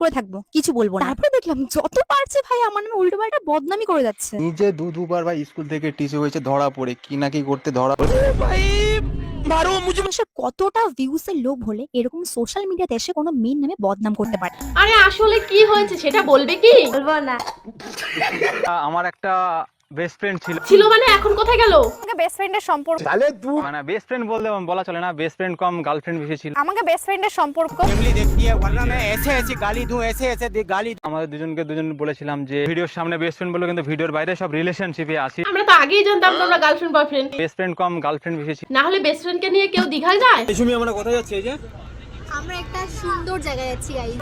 করে থাকব কিছু বলব না। তারপরে দেখলাম যত পারছে ভাই আমার নামে উল্টো পাল্টা বদনামি করে যাচ্ছে। নিজে দু দুবার ভাই স্কুল থেকে টিসে হয়েছে ধরা পড়ে কি না কি করতে ধরা পড়ে। মানুষের কতটা ভিউস এর লোভ হলে এরকম সোশ্যাল মিডিয়াতে এসে কোনো মেন নামে বদনাম করতে পারে? আরে আসলে কি হয়েছে সেটা বলবে কি? বলব না। আমার একটা বেস্ট ফ্রেন্ড ছিল ছিল মানে এখন কোথায় গেল আমাকে বেস্ট ফ্রেন্ডের সম্পর্ক মানে বেস্ট ফ্রেন্ড বলতে বলা চলে না বেস্ট ফ্রেন্ড কম গার্লফ্রেন্ড বেশি ছিল আমাকে বেস্ট ফ্রেন্ডের সম্পর্ক फैमिली देखती है वरना मैं ऐसे ऐसी गाली दूं ऐसे ऐसे दे- गाली আমাদের দুজনকে দুজন বলেছিলাম যে ভিডিওর সামনে বেস্ট ফ্রেন্ড বলে কিন্তু ভিডিওর বাইরে সব রিলেশনশিপে আসি আমরা তো আগেই জানতাম তোমরা গার্লফ্রেন্ড বয়ফ্রেন্ড বেস্ট ফ্রেন্ড কম গার্লফ্রেন্ড বেশি ছিল না হলে বেস্ট ফ্রেন্ডকে নিয়ে কেউ দীঘায় যায় তুমি আমরা কোথায় যাচ্ছি এই যে আমরা একটা সুন্দর জায়গায় যাচ্ছি গাইজ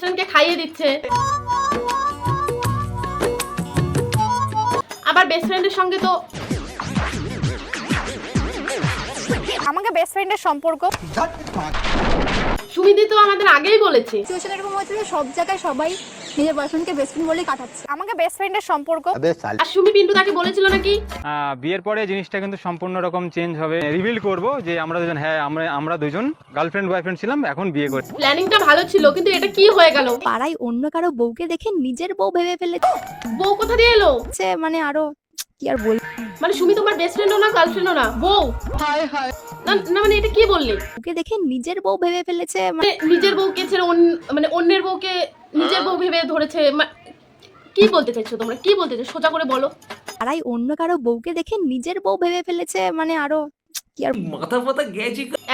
ফ্রেন্ডকে খাইয়ে দিচ্ছে। আবার বেস্ট ফ্রেন্ডের সঙ্গে তো আমাকে বেস্ট ফ্রেন্ডের সম্পর্ক সুমিদি তো আমাদের আগেই বলেছে। সিচুয়েশন এরকম হচ্ছে যে সব জায়গায় সবাই নিজের বয়ফ্রেন্ডকে বেস্ট ফ্রেন্ড বলেই কাটাচ্ছে। আমাকে বেস্ট ফ্রেন্ডের সম্পর্ক আর সুমি পিন্টু তাকে বলেছিল নাকি? আহ, বিয়ের পরে জিনিসটা কিন্তু সম্পূর্ণ রকম চেঞ্জ হবে। রিভিল করব যে আমরা দুজন হ্যাঁ আমরা আমরা দুজন গার্লফ্রেন্ড বয়ফ্রেন্ড ছিলাম এখন বিয়ে করছি প্ল্যানিংটা ভালো ছিল কিন্তু এটা কি হয়ে গেল? পাড়ায় অন্য কারও বউকে দেখে নিজের বউ ভেবে ফেলেছে। বউ কোথা দিয়ে এলো? মানে আরও কি আর বল মানে সুমি তোমার বেস্ট ফ্রেন্ডও না গার্লফ্রেন্ডও না? বউ? না না, মানে এটা কি বললি? ওকে দেখে নিজের বউ ভেবে ফেলেছে মানে মানে নিজের বউকে ছেড়ে অন্য- মানে অন্যের বউকে নিজের বউ ভেবে ধরেছে কি বলতে চাইছো তোমরা? কি বলতে চাইছো? সোজা করে বলো। পাড়ায় অন্য কারও বউকে দেখে নিজের বউ ভেবে ফেলেছে মানে আরও কি আর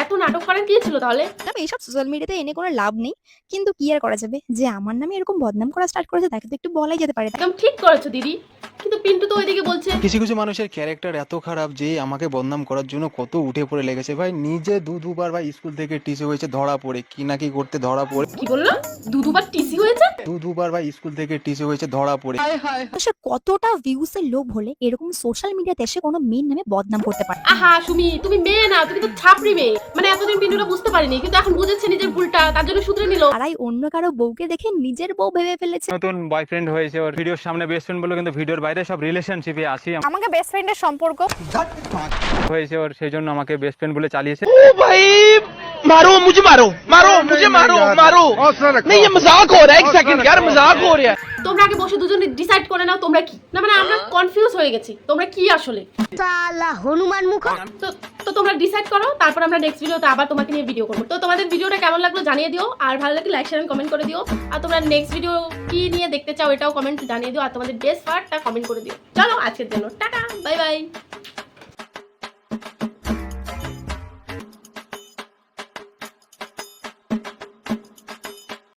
এত নাটক করার কি ছিল তাহলে? এইসব সোশ্যাল মিডিয়াতে এনে কোনো লাভ নেই। কিন্তু কি আর করা যাবে? যে আমার নামে এরকম বদনাম করা স্টার্ট করেছে তাকে তো একটু বলাই যেতে পারে একদম ঠিক করেছ দিদি। কিন্তু পিন্টু তো ওইদিকে বলছে কিছু কিছু মানুষের ক্যারেক্টার এত খারাপ যে আমাকে বদনাম করার জন্য কত উঠে পড়ে লেগেছে। ভাই নিজে দু দুবার ভাই স্কুল থেকে টিসে হয়েছে ধরা পড়ে। কি না কি করতে ধরা পড়ে। কি বলল? দু দুবার টিসি হয়েছে? দু দুবার ভাই স্কুল থেকে টিসে হয়েছে ধরা পড়ে। মানুষের কতটা ভিউস এর লোভ হলে এরকম সোশ্যাল মিডিয়াতে এসে কোনো মেয়ের নামে বদনাম করতে পারে? আহা সুমি তুমি মেয়ে না তুমি তো ছাপড়ি মেয়ে। মানে এতদিন পিন্টুটা বুঝতে পারিনি কিন্তু এখন বুঝেছে নিজের ভুলটা তার জন্য শুধরে নিল পাড়ায় অন্য কারো বউকে দেখে নিজের বউ ভেবে ফেলেছে নতুন বয়ফ্রেন্ড হয়েছে ওর ভিডিওর সামনে বেস্ট ফ্রেন্ড বলে কিন্তু ভিডিওর বাইরে সব রিলেশনশিপে আসি আমাকে বেস্ট ফ্রেন্ডের সম্পর্ক হয়েছে ওর সেই জন্য আমাকে বেস্ট ফ্রেন্ড বলে চালিয়েছে मारो मुझे मारो मारो मुझे मारो मारो नहीं ये मजाक हो रहा है एक सेकंड यार मजाक हो रहा है তোমরা আগে বসে দুজনে ডিসাইড করে নাও তোমরা কি না মানে আমরা কনফিউজ হয়ে গেছি তোমরা কি আসলে সালা হনুমান মুখ তো তো তোমরা ডিসাইড করো, তারপর আমরা নেক্সট ভিডিওতে আবার তোমাকে নিয়ে ভিডিও করব। তো তোমাদের ভিডিওটা কেমন লাগল জানিয়ে দিও, আর ভালো লাগলে লাইক শেয়ার কমেন্ট করে দিও। আর তোমরা নেক্সট ভিডিও কি নিয়ে দেখতে চাও এটাও কমেন্ট জানিয়ে দিও, আর তোমাদের বেস্ট পার্টটা কমেন্ট করে দিও। চলো আজকের জন্য, টাটা বাই বাই